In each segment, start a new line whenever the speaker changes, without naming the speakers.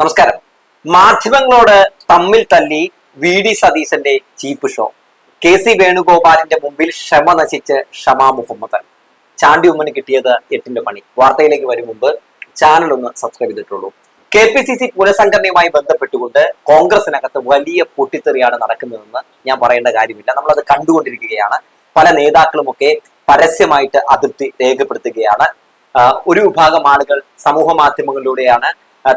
നമസ്കാരം. മാധ്യമങ്ങളോട് തമ്മിൽ തല്ലി വി ഡി സതീശന്റെ ചീപ്പ് ഷോ. കെ സി വേണുഗോപാലിന്റെ മുമ്പിൽ ക്ഷമ നശിച്ച് ഷമാ മുഹമ്മദ് ചാണ്ടി ഉമ്മന് കിട്ടിയത് എട്ടിന്റെ പണി. വാർത്തയിലേക്ക് വരും മുമ്പ് ചാനൽ ഒന്ന് സബ്സ്ക്രൈബ് ചെയ്തിട്ടുള്ളൂ. കെ പി സി സി പുനഃസംഘടനയുമായി ബന്ധപ്പെട്ടുകൊണ്ട് കോൺഗ്രസിനകത്ത് വലിയ പൊട്ടിത്തെറിയാണ് നടക്കുന്നതെന്ന് ഞാൻ പറയേണ്ട കാര്യമില്ല. നമ്മളത് കണ്ടുകൊണ്ടിരിക്കുകയാണ്. പല നേതാക്കളുമൊക്കെ പരസ്യമായിട്ട് അതിർത്തി രേഖപ്പെടുത്തുകയാണ്. ഒരു വിഭാഗം ആളുകൾ സമൂഹ മാധ്യമങ്ങളിലൂടെയാണ്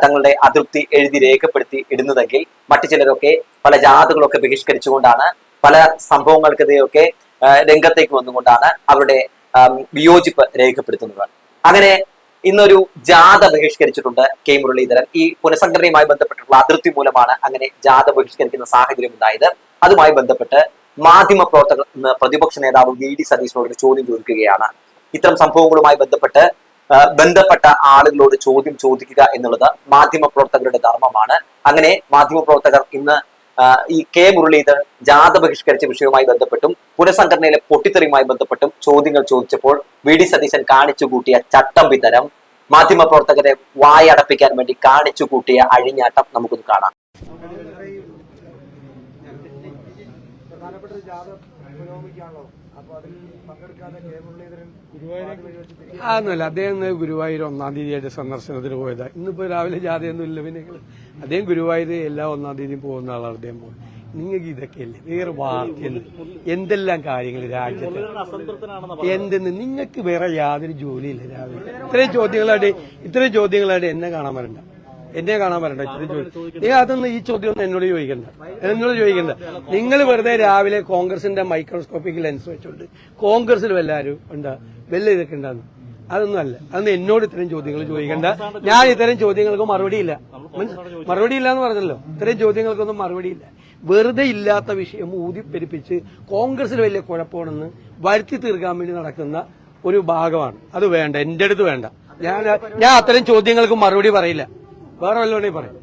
തങ്ങളുടെ അതൃപ്തി എഴുതി രേഖപ്പെടുത്തി ഇടുന്നതെങ്കിൽ മറ്റു ചിലരൊക്കെ പല ജാഥകളൊക്കെ ബഹിഷ്കരിച്ചുകൊണ്ടാണ് പല സംഭവങ്ങൾക്കെതിരെയൊക്കെ രംഗത്തേക്ക് വന്നുകൊണ്ടാണ് അവരുടെ വിയോജിപ്പ് രേഖപ്പെടുത്തുന്നത്. അങ്ങനെ ഇന്നൊരു ജാഥ ബഹിഷ്കരിച്ചിട്ടുണ്ട് കെ മുരളീധരൻ. ഈ പുനഃസംഘടനയുമായി ബന്ധപ്പെട്ടിട്ടുള്ള അതിർത്തി മൂലമാണ് അങ്ങനെ ജാഥ ബഹിഷ്കരിക്കുന്ന സാഹചര്യം ഉണ്ടായത്. അതുമായി ബന്ധപ്പെട്ട് മാധ്യമ പ്രവർത്തകർ ഇന്ന് പ്രതിപക്ഷ നേതാവ് വി ഡി സതീശനോട് ചോദ്യം ചോദിക്കുകയാണ്. ഇത്തരം സംഭവങ്ങളുമായി ബന്ധപ്പെട്ട് ബന്ധപ്പെട്ട ആളുകളോട് ചോദ്യം ചോദിക്കുക എന്നുള്ളത് മാധ്യമ പ്രവർത്തകരുടെ ധർമ്മമാണ്. അങ്ങനെ മാധ്യമ പ്രവർത്തകർ ഇന്ന് ഈ കെ മുരളീധരൻ ജാഥ ബഹിഷ്കരിച്ച വിഷയവുമായി ബന്ധപ്പെട്ടും പുനഃസംഘടനയിലെ പൊട്ടിത്തെറിയുമായി ബന്ധപ്പെട്ടും ചോദ്യങ്ങൾ ചോദിച്ചപ്പോൾ വി ഡി സതീശൻ കാണിച്ചു കൂട്ടിയ ചട്ടം വിതരം മാധ്യമ പ്രവർത്തകരെ വായടപ്പിക്കാൻ വേണ്ടി കാണിച്ചു കൂട്ടിയ അഴിഞ്ഞാട്ടം നമുക്കൊന്ന് കാണാം.
പ്രധാനപ്പെട്ട ജാഥ പുരോഗമിക്കാണല്ലോ അപ്പൊ അതിൽ പങ്കെടുക്കാതെ കെ മുരളീധരൻ
അതൊന്നുമല്ല അദ്ദേഹം ഗുരുവായൂർ ഒന്നാം തീയതിയായിട്ട് സന്ദർശനത്തിന് പോയതാ. ഇന്നിപ്പോ രാവിലെ ജാഥയൊന്നും ഇല്ല പിന്നെ അദ്ദേഹം ഗുരുവായൂർ എല്ലാ ഒന്നാം തീയതിയും പോകുന്ന ആളാണ് അദ്ദേഹം പോകുന്നത്. നിങ്ങൾക്ക് ഇതൊക്കെയല്ലേ? വേറെ വാർത്തയെന്ന് എന്തെല്ലാം കാര്യങ്ങൾ രാജ്യത്ത്? എന്തെന്ന്? നിങ്ങൾക്ക് വേറെ യാതൊരു ജോലിയില്ല രാവിലെ. ഇത്രയും ചോദ്യങ്ങളായിട്ട് ഇത്രയും ചോദ്യങ്ങളായിട്ട് എന്നെ കാണാൻ വരണ്ട. എന്നെ കാണാൻ വരണ്ട ഇത്രയും ചോദിച്ചു നിങ്ങൾ അതൊന്നും ഈ ചോദ്യം ഒന്നും എന്നോട് ചോദിക്കണ്ട. എന്നോട് ചോദിക്കണ്ട. നിങ്ങൾ വെറുതെ രാവിലെ കോൺഗ്രസിന്റെ മൈക്രോസ്കോപ്പിക് ലെൻസ് വെച്ചോണ്ട് കോൺഗ്രസിൽ എല്ലാവരും എന്താ വെല്ല ഇതൊക്കെ ഉണ്ടാകുന്നു അതൊന്നും അല്ല. അന്ന് എന്നോട് ഇത്തരം ചോദ്യങ്ങൾ ചോദിക്കണ്ട. ഞാൻ ഇത്തരം ചോദ്യങ്ങൾക്ക് മറുപടിയില്ല മറുപടി ഇല്ല. എന്ന് പറഞ്ഞല്ലോ. ഇത്തരം ചോദ്യങ്ങൾക്കൊന്നും മറുപടിയില്ല വെറുതെ ഇല്ലാത്ത വിഷയം ഊതിപ്പെരിപ്പിച്ച് കോൺഗ്രസിൽ വലിയ കുഴപ്പമാണെന്ന് വരുത്തി തീർക്കാൻ വേണ്ടി നടക്കുന്ന ഒരു ഭാഗമാണ്. അത് വേണ്ട. എന്റെ അടുത്ത് വേണ്ട. ഞാൻ ഞാൻ അത്തരം ചോദ്യങ്ങൾക്ക് മറുപടി പറയില്ല. വേറെ വല്ലോണേ പറയും.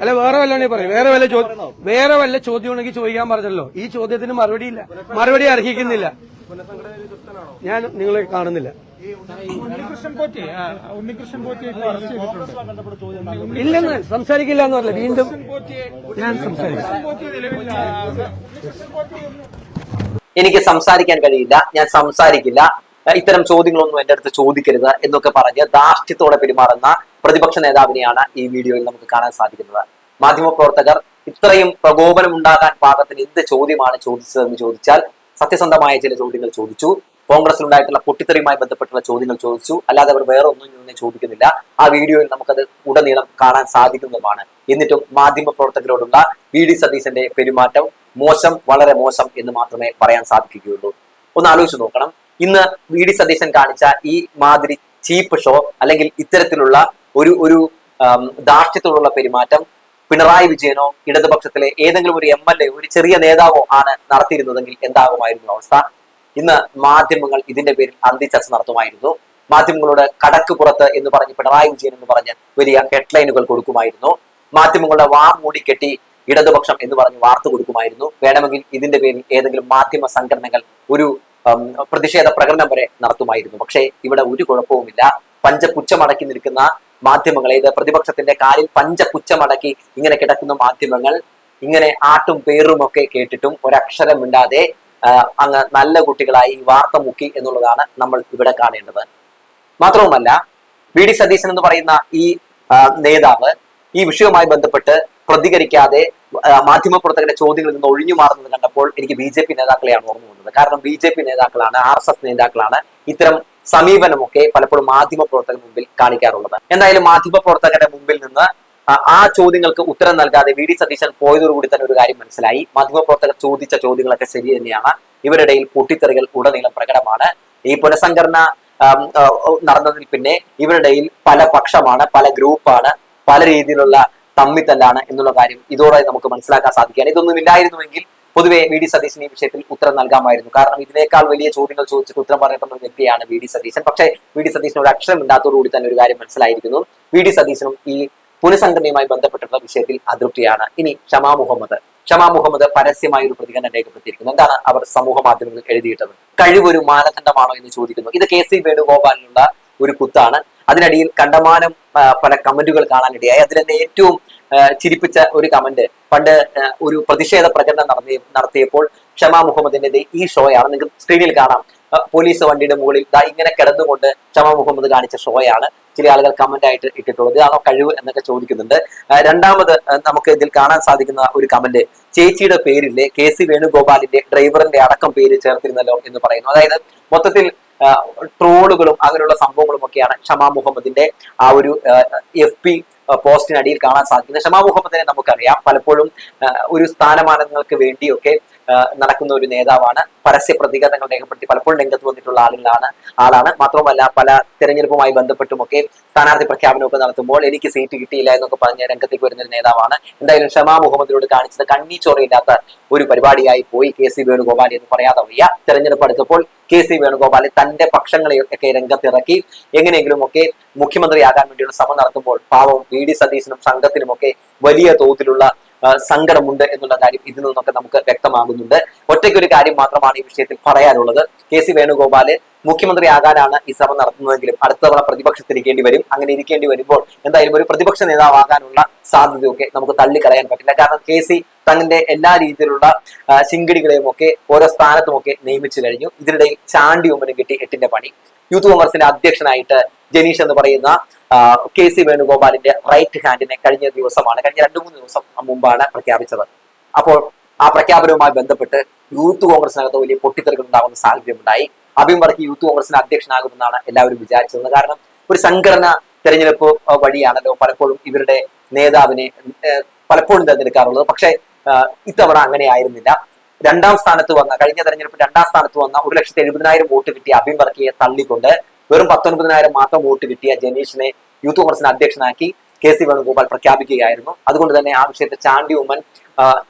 അല്ല വേറെ വല്ലോണേ പറയും. വേറെ വല്ല ചോദ്യം വേറെ വല്ല ചോദ്യം ഉണ്ടെങ്കിൽ ചോദിക്കാൻ പറഞ്ഞല്ലോ. ഈ ചോദ്യത്തിന് മറുപടി ഇല്ല. മറുപടി അർഹിക്കുന്നില്ല. ഞാൻ നിങ്ങളെ കാണുന്നില്ല. ഇല്ലെന്ന് സംസാരിക്കില്ല എന്ന് പറഞ്ഞില്ല. വീണ്ടും ഞാൻ സംസാരിക്കും.
എനിക്ക് സംസാരിക്കാൻ കഴിയില്ല. ഞാൻ സംസാരിക്കില്ല. ഇത്തരം ചോദ്യങ്ങളൊന്നും എന്റെ അടുത്ത് ചോദിക്കരുത് എന്നൊക്കെ പറഞ്ഞ് ധാർഷ്ട്യത്തോടെ പെരുമാറുന്ന പ്രതിപക്ഷ നേതാവിനെയാണ് ഈ വീഡിയോയിൽ നമുക്ക് കാണാൻ സാധിക്കുന്നത്. മാധ്യമപ്രവർത്തകർ ഇത്രയും പ്രകോപനം ഉണ്ടാകാൻ പാകത്തിന് എന്ത് ചോദ്യമാണ് ചോദിച്ചതെന്ന് ചോദിച്ചാൽ സത്യസന്ധമായ ചില ചോദ്യങ്ങൾ ചോദിച്ചു. കോൺഗ്രസിൽ കോൺഗ്രസിലുണ്ടായിട്ടുള്ള പൊട്ടിത്തെറിയുമായി ബന്ധപ്പെട്ടുള്ള ചോദ്യങ്ങൾ ചോദിച്ചു. അല്ലാതെ അവർ വേറെ ഒന്നും തന്നെ ചോദിക്കുന്നില്ല. ആ വീഡിയോയിൽ നമുക്കത് ഉടനീളം കാണാൻ സാധിക്കുന്നതുമാണ്. എന്നിട്ടും മാധ്യമ പ്രവർത്തകരോടുള്ള വി ഡി സതീശന്റെ പെരുമാറ്റം മോശം വളരെ മോശം എന്ന് മാത്രമേ പറയാൻ സാധിക്കുകയുള്ളൂ. ഒന്ന് ആലോചിച്ച് നോക്കണം. ഇന്ന് വി ഡി സതീശൻ കാണിച്ച ഈ മാതിരി ചീപ്പ് ഷോ അല്ലെങ്കിൽ ഇത്തരത്തിലുള്ള ഒരു ഒരു ദാർഷ്ട്യത്തോടുള്ള പെരുമാറ്റം പിണറായി വിജയനോ ഇടതുപക്ഷത്തിലെ ഏതെങ്കിലും ഒരു എം എൽ എ ഒരു ചെറിയ നേതാവോ ആണ് നടത്തിയിരുന്നതെങ്കിൽ എന്താകുമായിരുന്നു അവസ്ഥ? ഇന്ന് മാധ്യമങ്ങൾ ഇതിന്റെ പേരിൽ അന്തിച്ചർച്ച നടത്തുമായിരുന്നു. മാധ്യമങ്ങളുടെ കടക്ക് പുറത്ത് എന്ന് പറഞ്ഞ് പിണറായി വിജയൻ എന്ന് പറഞ്ഞ് വലിയ ഹെഡ്ലൈനുകൾ കൊടുക്കുമായിരുന്നു. മാധ്യമങ്ങളുടെ വാ മൂടിക്കെട്ടി ഇടതുപക്ഷം എന്ന് പറഞ്ഞ് വാർത്ത കൊടുക്കുമായിരുന്നു. വേണമെങ്കിൽ ഇതിന്റെ പേരിൽ ഏതെങ്കിലും മാധ്യമ സംഘടനകൾ ഒരു പ്രതിഷേധ പ്രകടനം വരെ നടത്തുമായിരുന്നു. പക്ഷേ ഇവിടെ ഒരു കുഴപ്പവുമില്ല. പഞ്ചപുച്ഛമടക്കി നിൽക്കുന്ന മാധ്യമങ്ങളെ ഇത് പ്രതിപക്ഷത്തിന്റെ കാലിൽ പഞ്ചപുച്ഛമടക്കി ഇങ്ങനെ കിടക്കുന്ന മാധ്യമങ്ങൾ ഇങ്ങനെ ആട്ടും പേറും ഒക്കെ കേട്ടിട്ടും ഒരക്ഷരം മിണ്ടാതെ അങ്ങ് നല്ല കുട്ടികളായി വാർത്ത മുക്കി എന്നുള്ളതാണ് നമ്മൾ ഇവിടെ കാണേണ്ടത്. മാത്രവുമല്ല വി ഡി സതീശൻ എന്ന് പറയുന്ന ഈ നേതാവ് ഈ വിഷയവുമായി ബന്ധപ്പെട്ട് പ്രതികരിക്കാതെ ആ, മാധ്യമപ്രവർത്തകരുടെ ചോദ്യങ്ങളിൽ നിന്ന് ഒഴിഞ്ഞു മാറുന്നത് കണ്ടപ്പോൾ എനിക്ക് ബി ജെ പി നേതാക്കളെയാണ് ഓർമ്മ വന്നത്. കാരണം ബി ജെ പി നേതാക്കളാണ് ആർ എസ് എസ് നേതാക്കളാണ് ഇത്തരം സമീപനമൊക്കെ പലപ്പോഴും മാധ്യമ പ്രവർത്തകർ മുമ്പിൽ കാണിക്കാറുള്ളത്. എന്തായാലും മാധ്യമ പ്രവർത്തകരുടെ മുമ്പിൽ നിന്ന് ആ- ചോദ്യങ്ങൾക്ക് ഉത്തരം നൽകാതെ വി ഡി സതീശൻ പോയതോടുകൂടി തന്നെ ഒരു കാര്യം മനസ്സിലായി. മാധ്യമപ്രവർത്തകർ ചോദിച്ച ചോദ്യങ്ങളൊക്കെ ശരി തന്നെയാണ്. ഇവരുടെ പൊട്ടിത്തെറികൾ ഉടനീളം പ്രകടമാണ്. ഈ പുനഃസംഘടന നടന്നതിൽ പിന്നെ ഇവരുടെ പല പക്ഷമാണ് പല ഗ്രൂപ്പാണ് പല രീതിയിലുള്ള തമ്മിത്തല്ലാണ് എന്നുള്ള കാര്യം ഇതോടെ നമുക്ക് മനസ്സിലാക്കാൻ സാധിക്കുകയാണ്. ഇതൊന്നും ഇല്ലായിരുന്നുവെങ്കിൽ പൊതുവെ വി ഡി സതീശൻ ഈ വിഷയത്തിൽ ഉത്തരം നൽകാമായിരുന്നു. കാരണം ഇതിനേക്കാൾ വലിയ ചോദ്യങ്ങൾ ചോദിച്ചിട്ട് ഉത്തരം പറഞ്ഞിട്ടുള്ള വ്യക്തിയാണ് വി ഡി സതീശൻ. പക്ഷേ വി ഡി സതീശൻ ഒരു അക്ഷരം ഇല്ലാത്തതോടുകൂടി തന്നെ ഒരു കാര്യം മനസ്സിലായിരിക്കുന്നു. വി ഡി സതീശനും ഈ പുനഃസംഘടനയുമായി ബന്ധപ്പെട്ടിട്ടുള്ള വിഷയത്തിൽ അതൃപ്തിയാണ്. ഇനി ഷമാ മുഹമ്മദ്. ഷമാ മുഹമ്മദ് പരസ്യമായി ഒരു പ്രതികരണം രേഖപ്പെടുത്തിയിരിക്കുന്നു. എന്താണ് അവർ സമൂഹ മാധ്യമങ്ങളിൽ എഴുതിയിട്ടത്? കഴിവൊരു മാനദണ്ഡമാണോ എന്ന് ചോദിക്കുന്നു. ഇത് കെ സി വേണുഗോപാലിനുള്ള ഒരു കുത്താണ്. അതിനടിയിൽ കണ്ടമാനം പല കമന്റുകൾ കാണാനിടയായി. അതിൽ തന്നെ ഏറ്റവും ചിരിപ്പിച്ച ഒരു കമന്റ് പണ്ട് ഒരു പ്രതിഷേധ പ്രചരണം നടത്തി നടത്തിയപ്പോൾ ഷമാ മുഹമ്മദിന്റെ ഈ ഷോയാണ്. നിങ്ങൾക്ക് സ്ക്രീനിൽ കാണാം. പോലീസ് വണ്ടിയുടെ മുകളിൽ ദാ ഇങ്ങനെ കിടന്നുകൊണ്ട് ഷമാ മുഹമ്മദ് കാണിച്ച ഷോയാണ് ചില ആളുകൾ കമന്റ് ആയിട്ട് ഇട്ടിട്ടുള്ളത്. ഇതാണോ കഴിവ് എന്നൊക്കെ ചോദിക്കുന്നുണ്ട്. രണ്ടാമത് നമുക്ക് ഇതിൽ കാണാൻ സാധിക്കുന്ന ഒരു കമന്റ് ചേച്ചിയുടെ പേരിലെ കെ സി വേണുഗോപാലിന്റെ ഡ്രൈവറിന്റെ അടക്കം പേര് ചേർത്തിരുന്നല്ലോ എന്ന് പറയുന്നു. അതായത് മൊത്തത്തിൽ ട്രോളുകളും അങ്ങനെയുള്ള സംഭവങ്ങളും ഒക്കെയാണ് ഷമാ മുഹമ്മദിന്റെ ആ ഒരു എഫ് പി പോസ്റ്റിനടിയിൽ കാണാൻ സാധിക്കുന്നത്. ഷമാ മുഹമ്മദിനെ നമുക്കറിയാം. പലപ്പോഴും ഒരു സ്ഥാനമാനങ്ങൾക്ക് വേണ്ടിയൊക്കെ നടക്കുന്ന ഒരു നേതാവാണ്. പരസ്യ പ്രതികരണങ്ങൾ രേഖപ്പെടുത്തി പലപ്പോഴും രംഗത്ത് വന്നിട്ടുള്ള ആളുകളാണ് ആളാണ്. മാത്രമല്ല പല തെരഞ്ഞെടുപ്പുമായി ബന്ധപ്പെട്ടുമൊക്കെ സ്ഥാനാർത്ഥി പ്രഖ്യാപനമൊക്കെ നടത്തുമ്പോൾ എനിക്ക് സീറ്റ് കിട്ടിയില്ല എന്നൊക്കെ പറഞ്ഞ് രംഗത്തേക്ക് വരുന്ന ഒരു നേതാവാണ്. എന്തായാലും ഷമാ മുഹമ്മദിനോട് കാണിച്ചത് കണ്ണീ ചോറയില്ലാത്ത ഒരു പരിപാടിയായി പോയി. കെ സി വേണുഗോപാൽ എന്ന് പറയാതെ വയ്യ. തെരഞ്ഞെടുപ്പ് അടുത്തപ്പോൾ കെ സി വേണുഗോപാൽ തന്റെ പക്ഷങ്ങളെ ഒക്കെ രംഗത്തിറക്കി. എങ്ങനെയെങ്കിലും ഒക്കെ മുഖ്യമന്ത്രിയാകാൻ വേണ്ടിയുള്ള ശ്രമം നടത്തുമ്പോൾ പാവം വി ഡി സതീശനും സംഘത്തിനുമൊക്കെ വലിയ തോതിലുള്ള സങ്കടമുണ്ട് എന്നുള്ള കാര്യം ഇതിൽ നിന്നൊക്കെ നമുക്ക് വ്യക്തമാകുന്നുണ്ട്. ഒറ്റയ്ക്കൊരു കാര്യം മാത്രമാണ് ഈ വിഷയത്തിൽ പറയാനുള്ളത്. കെ സി വേണുഗോപാൽ മുഖ്യമന്ത്രിയാകാനാണ് ഈ ശ്രമം നടത്തുന്നതെങ്കിലും അടുത്ത തവണ പ്രതിപക്ഷത്തിരിക്കേണ്ടി വരും. അങ്ങനെ ഇരിക്കേണ്ടി വരുമ്പോൾ എന്തായാലും ഒരു പ്രതിപക്ഷ നേതാവാകാനുള്ള സാധ്യതയൊക്കെ നമുക്ക് തള്ളിക്കളയാൻ പറ്റില്ല. കാരണം കെ സി തങ്ങളുടെ എല്ലാ രീതിയിലുള്ള ശിങ്കിടികളെയും ഒക്കെ ഓരോ സ്ഥാനത്തുമൊക്കെ നിയമിച്ചു കഴിഞ്ഞു. ഇതിനിടയിൽ ചാണ്ടി ഉമ്മനും കിട്ടി എട്ടിന്റെ പണി. യൂത്ത് കോൺഗ്രസിന്റെ അധ്യക്ഷനായിട്ട് ജനീഷ് എന്ന് പറയുന്ന കെ സി വേണുഗോപാലിന്റെ റൈറ്റ് ഹാൻഡിനെ കഴിഞ്ഞ ദിവസമാണ് കഴിഞ്ഞ രണ്ടു മൂന്ന് ദിവസം മുമ്പാണ് പ്രഖ്യാപിച്ചത്. അപ്പോൾ ആ പ്രഖ്യാപനവുമായി ബന്ധപ്പെട്ട് യൂത്ത് കോൺഗ്രസിനകത്ത് വലിയ പൊട്ടിത്തെറികൾ ഉണ്ടാകുന്ന സാഹചര്യം ഉണ്ടായി അഭിം വർക്ക് യൂത്ത് കോൺഗ്രസിന് അധ്യക്ഷനാകുമെന്നാണ് എല്ലാവരും വിചാരിച്ചത് കാരണം ഒരു സംഘടന തെരഞ്ഞെടുപ്പ് വഴിയാണല്ലോ പലപ്പോഴും ഇവരുടെ നേതാവിനെ പലപ്പോഴും തെരഞ്ഞെടുക്കാറുള്ളത്. പക്ഷേ ഇത്തവണ അങ്ങനെ ആയിരുന്നില്ല രണ്ടാം സ്ഥാനത്ത് വന്ന കഴിഞ്ഞ തെരഞ്ഞെടുപ്പ് രണ്ടാം സ്ഥാനത്ത് വന്ന ഒരു ലക്ഷത്തി എഴുപതിനായിരം വോട്ട് കിട്ടിയ അബിൻ വർക്കിയെ തള്ളിക്കൊണ്ട് വെറും പത്തൊൻപതിനായിരം മാത്രം വോട്ട് കിട്ടിയ ജനീഷിനെ യൂത്ത് കോൺഗ്രസിന് അധ്യക്ഷനാക്കി കെ സി വേണുഗോപാൽ പ്രഖ്യാപിക്കുകയായിരുന്നു. അതുകൊണ്ട് തന്നെ ആ വിഷയത്തെ ചാണ്ടി ഉമ്മൻ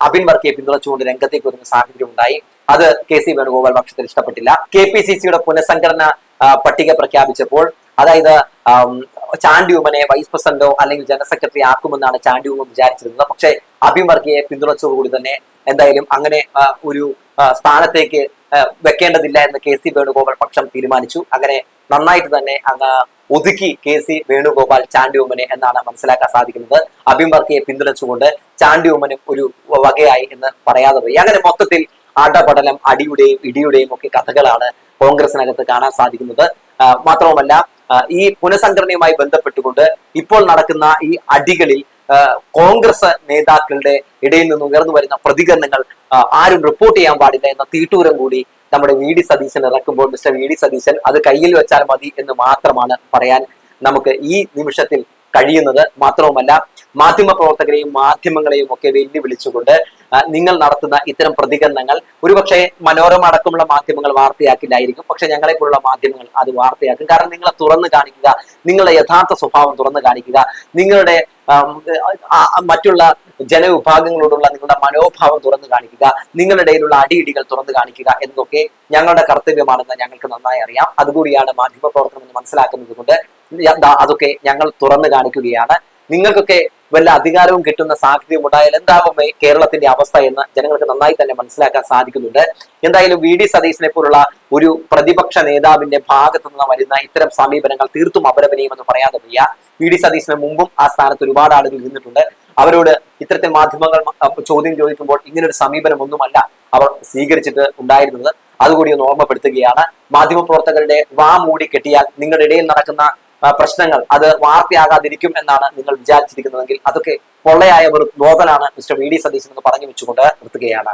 അബിൻ വർക്കിയെ പിന്തുണച്ചുകൊണ്ട് രംഗത്തേക്ക് വരുന്ന സാഹചര്യം ഉണ്ടായി. അത് കെ സി വേണുഗോപാൽ പക്ഷത്തിൽ ഇഷ്ടപ്പെട്ടില്ല. കെ പി സി സിയുടെ പുനഃസംഘടന പട്ടിക പ്രഖ്യാപിച്ചപ്പോൾ അതായത് ചാണ്ടി ഉമ്മനെ വൈസ് പ്രസിഡന്റോ അല്ലെങ്കിൽ ജനറൽ സെക്രട്ടറി ആക്കുമെന്നാണ് ചാണ്ടി ഉമ്മ വിചാരിച്ചിരുന്നത്. പക്ഷേ അഭിമർഗിയെ പിന്തുണച്ചതുകൂടി തന്നെ എന്തായാലും അങ്ങനെ ഒരു സ്ഥാനത്തേക്ക് വെക്കേണ്ടതില്ല എന്ന് കെ സി വേണുഗോപാൽ പക്ഷം തീരുമാനിച്ചു. അങ്ങനെ നന്നായിട്ട് തന്നെ അങ്ങ് ഒതുക്കി കെ സി വേണുഗോപാൽ ചാണ്ടി ഉമ്മനെ എന്നാണ് മനസ്സിലാക്കാൻ സാധിക്കുന്നത്. അഭിമർഗിയെ പിന്തുണച്ചുകൊണ്ട് ചാണ്ടി ഉമ്മനും ഒരു വകയായി എന്ന് പറയാതെ പോയി. അങ്ങനെ മൊത്തത്തിൽ അടപടലം അടിയുടെയും ഇടിയുടെയും ഒക്കെ കഥകളാണ് കോൺഗ്രസിനകത്ത് കാണാൻ സാധിക്കുന്നത്. മാത്രവുമല്ല ഈ പുനഃസംഘടനയുമായി ബന്ധപ്പെട്ടുകൊണ്ട് ഇപ്പോൾ നടക്കുന്ന ഈ അടികളിൽ കോൺഗ്രസ് നേതാക്കളുടെ ഇടയിൽ നിന്ന് ഉയർന്നു വരുന്ന പ്രതികരണങ്ങൾ ആരും റിപ്പോർട്ട് ചെയ്യാൻ പാടില്ല എന്ന തീട്ടൂരം കൂടി നമ്മുടെ വി ഡി സതീശൻ ഇറക്കുമ്പോൾ മിസ്റ്റർ വി ഡി സതീശൻ അത് കയ്യിൽ വെച്ചാൽ മതി എന്ന് മാത്രമാണ് പറയാൻ നമുക്ക് ഈ നിമിഷത്തിൽ കഴിയുന്നത്. മാത്രവുമല്ല മാധ്യമ പ്രവർത്തകരെയും മാധ്യമങ്ങളെയും ഒക്കെ വെല്ലുവിളിച്ചുകൊണ്ട് നിങ്ങൾ നടത്തുന്ന ഇത്തരം പ്രതികരണങ്ങൾ ഒരുപക്ഷെ മനോരമ അടക്കമുള്ള മാധ്യമങ്ങൾ വാർത്തയാക്കില്ലായിരിക്കും. പക്ഷെ ഞങ്ങളെ പോലുള്ള മാധ്യമങ്ങൾ അത് വാർത്തയാക്കും. കാരണം നിങ്ങളെ തുറന്നു കാണിക്കുക നിങ്ങളുടെ യഥാർത്ഥ സ്വഭാവം തുറന്നു കാണിക്കുക നിങ്ങളുടെ മറ്റുള്ള ജനവിഭാഗങ്ങളോടുള്ള നിങ്ങളുടെ മനോഭാവം തുറന്നു കാണിക്കുക നിങ്ങളുടെ ഇടയിലുള്ള അടിയിടികൾ തുറന്നു കാണിക്കുക എന്നൊക്കെ ഞങ്ങളുടെ കർത്തവ്യമാണെന്ന് ഞങ്ങൾക്ക് നന്നായി അറിയാം. അതുകൂടിയാണ് മാധ്യമ പ്രവർത്തനം എന്ന് മനസ്സിലാക്കുന്നത് കൊണ്ട് അതൊക്കെ ഞങ്ങൾ തുറന്നു കാണിക്കുകയാണ്. നിങ്ങൾക്കൊക്കെ വല്ല അധികാരവും കിട്ടുന്ന സാഹചര്യം ഉണ്ടായാൽ എന്താകും കേരളത്തിന്റെ അവസ്ഥ എന്ന് ജനങ്ങൾക്ക് നന്നായി തന്നെ മനസ്സിലാക്കാൻ സാധിക്കുന്നുണ്ട്. എന്തായാലും വി ഡി സതീശനെ പോലുള്ള ഒരു പ്രതിപക്ഷ നേതാവിന്റെ ഭാഗത്തു നിന്ന് വരുന്ന ഇത്തരം സമീപനങ്ങൾ തീർത്തും അപലപനീയമെന്ന് പറയാതെ വയ്യ. വി ഡി സതീശന് മുമ്പും ആ സ്ഥാനത്ത് ഒരുപാട് ആളുകൾ ഇരുന്നിട്ടുണ്ട്. അവരോട് ഇത്തരത്തിൽ മാധ്യമങ്ങൾ ചോദ്യം ചോദിക്കുമ്പോൾ ഇങ്ങനൊരു സമീപനം ഒന്നുമല്ല അവർ സ്വീകരിച്ചിട്ട് ഉണ്ടായിരുന്നത്. അതുകൂടി ഒന്ന് ഓർമ്മപ്പെടുത്തുകയാണ്. മാധ്യമപ്രവർത്തകരുടെ വാ മൂടി കെട്ടിയാൽ നിങ്ങളുടെ ഇടയിൽ നടക്കുന്ന പ്രശ്നങ്ങൾ അത് വാർത്തയാകാതിരിക്കും എന്നാണ് നിങ്ങൾ വിചാരിച്ചിരിക്കുന്നതെങ്കിൽ അതൊക്കെ പൊള്ളയായ ഒരു നോതലാണ് മിസ്റ്റർ വി ഡി സതീശൻ എന്ന് പറഞ്ഞു വെച്ചുകൊണ്ട് നിർത്തുകയാണ്.